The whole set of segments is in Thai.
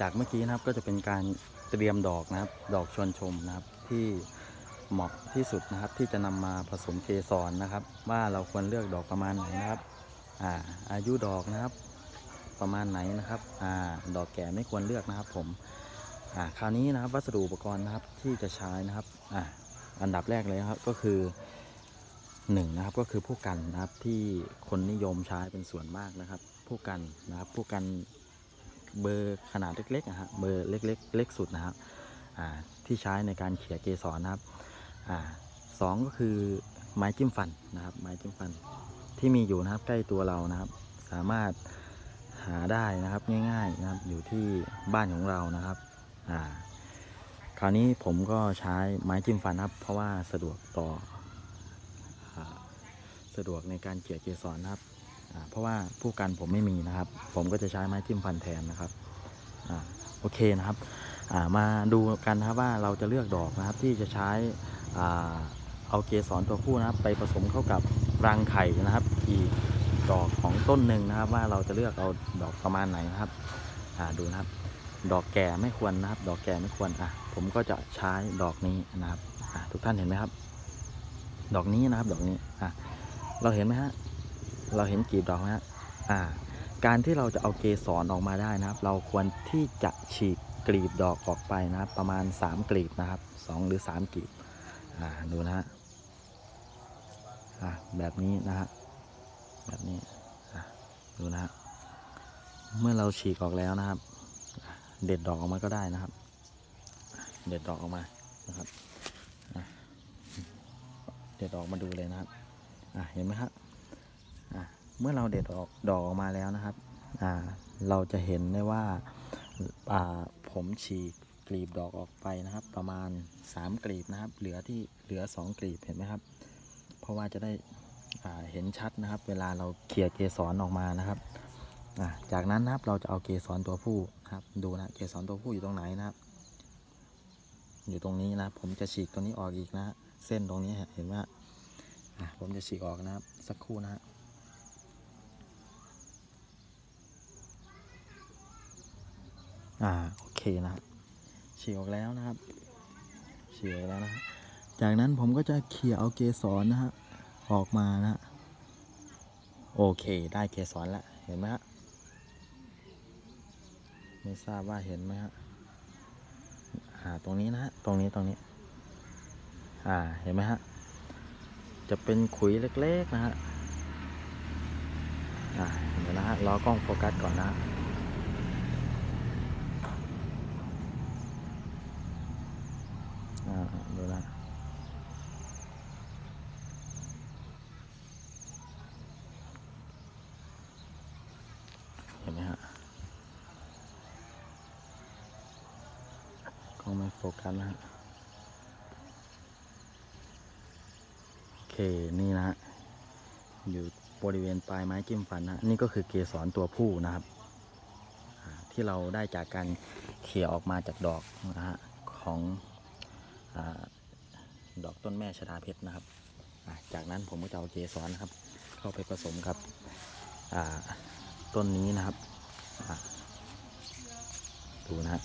จากเมื่อกี้นะครับก็จะเป็นการเตรียมดอกนะครับ ดอกชวนชมนะครับที่เหมาะที่สุดนะครับ ที่จะนำมาผสมเกสรนะครับ ว่าเราควรเลือกดอกประมาณไหนนะครับอ่าอายุดอกนะครับ ประมาณไหนนะครับอ่าดอกแก่ไม่ควรเลือกนะครับผมอ่าคราวนี้นะครับวัสดุอุปกรณ์นะครับที่จะใช้นะครับอ่าอันดับแรกเลยครับก็คือหนึ่งนะครับก็คือผู้กันนะครับที่คนนิยมใช้เป็นส่วนมากนะครับ ผู้กันนะครับผู้กัน เบอร์ขนาดเล็กๆนะฮะเบอร์เล็กๆเล็กสุดนะครับที่ใช้ในการเขี่ยเกสรนะครับอสองก็คือไม้จิ้มฟันนะครับ ไม้จิ้มฟันที่มีอยู่นะครับใกล้ตัวเรานะครับ สามารถหาได้นะครับง่ายๆนะครับอยู่ที่บ้านของเรานะครับอ่าคราวนี้ผมก็ใช้ไม้จิ้มฟันครับ เพราะว่าสะดวกต่ออสะดวกในการเขี่ยเกสรนะครับ เพราะว่าผู้กันผมไม่มีนะครับ ผมก็จะใช้ไม้จิ้มฟันแทนนะครับอโอเคนะครับมาดูกันนะครับว่าเราจะเลือกดอกนะครับที่จะใช้อเอาเกสรตัวผู้นะครับ ไปผสมเข้ากับรังไข่นะครับ อีกดอกของต้นหนึ่งนะครับ ว่าเราจะเลือกเอาดอกประมาณไหนนะครับดูนะครับ ดอกแก่ไม่ควรนะครับ ดอกแก่ไม่ควรอะผมก็จะใช้ดอกนี้นะครับทุกท่านเห็นไหมครับ ดอกนี้นะครับ ดอกนี้อะเราเห็นไหมฮะ เราเห็นกลีบดอกไหมฮะอ่า การที่เราจะเอาเกสรออกมาได้นะครับ เราควรที่จะฉีกกลีบดอกออกไปนะครับ ประมาณ 3 กลีบนะครับ 2 หรือ 3กลีบอ่าดูนะฮะอ่าแบบนี้นะฮะแบบนี้อ่าดูนะฮะเมื่อเราฉีกออกแล้วนะครับ เด็ดดอกออกมาก็ได้นะครับ เด็ดดอกออกมานะครับเด็ดดอกมาดูเลยนะครับอ่าเห็นไหมครับอะ เมื่อเราเด็ดออกดอกออกมาแล้วนะครับอ่าเราจะเห็นได้ว่าอ่าผมฉีกกลีบดอกออกไปนะครับ ประมาณ 3 กลีบนะครับ เหลือที่เหลือ 2 กลีบเห็นไหมครับ เพราะว่าจะได้อ่าเห็นชัดนะครับ เวลาเราเขี่ยเกสรออกมานะครับอ่าจากนั้นนะครับเราจะเอาเกสรตัวผู้นะครับ ดูนะเกสรตัวผู้อยู่ตรงไหนนะครับ อยู่ตรงนี้นะผมจะฉีกตรงนี้ออกอีกนะ เส้นตรงนี้เห็นไหมผมจะฉีกออกนะครับ สักครู่นะฮะ อ่าโอเคนะครับฉีกออกแล้วนะครับฉีกออกแล้วนะจากนั้นผมก็จะเขี่ยเอาเกสรนะฮะออกมานะฮะโอเคได้เกสรแล้วเห็นไหมฮะไม่ทราบว่าเห็นไหมฮะอ่าตรงนี้นะฮะตรงนี้ตรงนี้อ่าเห็นไหมฮะจะเป็นขุยเล็กๆนะฮะอ่าเดี๋ยวนะฮะรอกล้องโฟกัสก่อนนะฮะ อ่า ดูนะเห็นไหมฮะกล้องไม่โฟกัสนะฮะโอเค นี่นะฮะ อยู่บริเวณปลายไม้จิ้มฟันนะ นี่ก็คือเกสรตัวผู้นะครับ ที่เราได้จากการเขี่ยออกมาจากดอกนะฮะของ ดอกต้นแม่ชะดาเพชรนะครับ จากนั้นผมก็จะเอาเกสรนะครับ เข้าไปผสมกับต้นนี้นะครับดูนะฮะ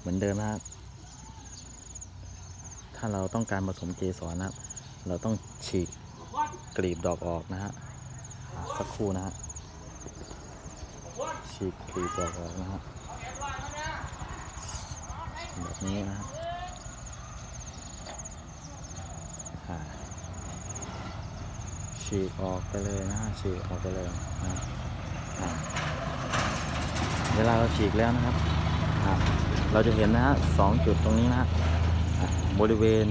เหมือนเดิมนะครับ ถ้าเราต้องการผสมเกสรนะครับ เราต้องฉีกกลีบดอกออกนะฮะสักครู่นะฮะฉีกกลีบดอกออกนะฮะ นี้นะฮะฉีกออกไปเลยนะฮะฉีกออกไปเลยนะเวลาเราฉีกแล้วนะครับ เราจะเห็นนะฮะสองจุดตรงนี้นะฮะบริเวณ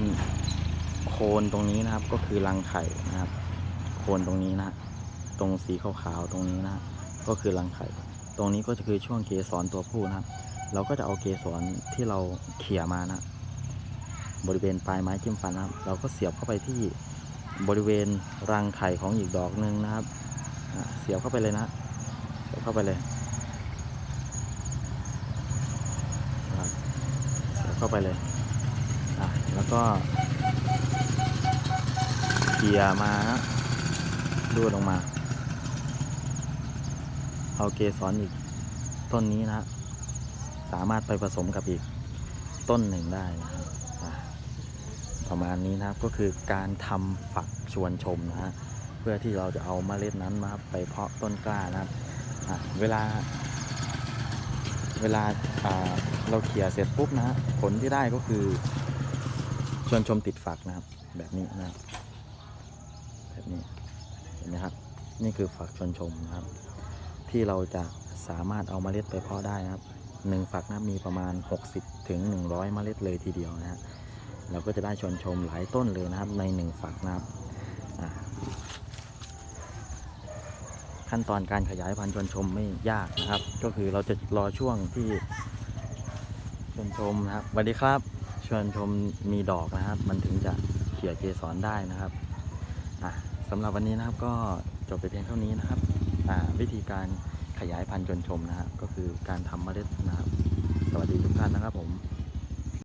โคนตรงนี้นะครับก็คือรังไข่นะครับ โคนตรงนี้นะตรงสีขาวๆตรงนี้นะก็คือรังไข่ ตรงนี้ก็จะคือช่วงเกสรตัวผู้นะครับ เราก็จะเอาเกสรที่เราเขี่ยมานะ บริเวณปลายไม้จิ้มฟันนะครับ เราก็เสียบเข้าไปที่บริเวณรังไข่ของอีกดอกหนึ่งนะครับ เสียบเข้าไปเลยนะ เสียบเข้าไปเลยเสียบเข้าไปเลย แล้วก็เขี่ยมาดูดออกมา เอาเกสรอีกต้นนี้นะฮะ สามารถไปผสมกับอีกต้นหนึ่งได้นะครับอะประมาณนี้นะครับก็คือการทำฝักชวนชมนะฮะเพื่อที่เราจะเอาเมล็ดนั้นมาไปเพาะต้นกล้านะครับเวลา เวลาเราเขี่ยเสร็จปุ๊บนะฮะผลที่ได้ก็คือชวนชมติดฝักนะครับ แบบนี้นะครับแบบนี้เห็นไหมครับนี่คือฝักชวนชมนะครับ ที่เราจะสามารถเอาเมล็ดไปเพาะได้นะครับ หนึ่งฝักนะมีประมาณ 60 ถึง 100 เมล็ดเลยทีเดียวนะฮะเราก็จะได้ชนชมหลายต้นเลยนะครับในหนึ่งฝักนะครับขั้นตอนการขยายพันธุ์ชนชมไม่ยากนะครับ ก็คือเราจะรอช่วงที่ชนชมนะครับสวัสดีครับชนชมมีดอกนะครับ มันถึงจะเขี่ยเกสรได้นะครับสำหรับวันนี้นะครับก็จบไปเพียงเท่านี้นะครับวิธีการ ขยายพันธุ์จนชมนะครับก็คือการทำเมล็ดนะครับ สวัสดีทุกท่านนะครับผม